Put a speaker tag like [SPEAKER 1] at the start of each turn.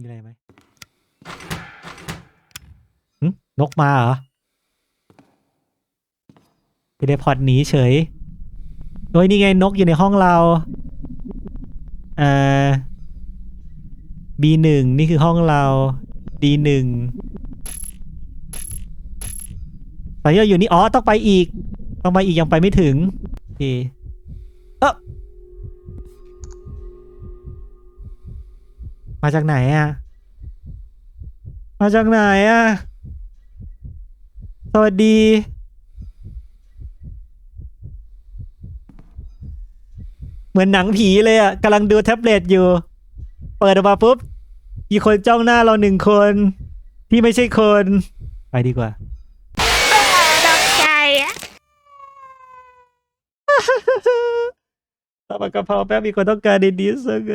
[SPEAKER 1] มีอะไรไหมนกมาเหรอเทเลพอร์ตหนีเฉยโอ้ยนี่ไงนกอยู่ในห้องเรา เอ่อ B1 นี่คือห้องเรา D1 ตอนนี้เราอยู่นี่ อ๋อ ต้องไปอีก ต้องไปอีกยังไปไม่ถึงโอเค มาจากไหนอะมาจากไหนอะสวัสดี เหมือนหนังผีเลยอะกำลังดูแท็บเล็ตอยู่ เปิดออกมาปุ๊บมีคนจ้องหน้าเราหนึ่งคน ที่ไม่ใช่คน ไปดีกว่า
[SPEAKER 2] ตกใจอะ
[SPEAKER 1] ตาปากกระเพราแป๊บมีคนต้องการในนี้สัก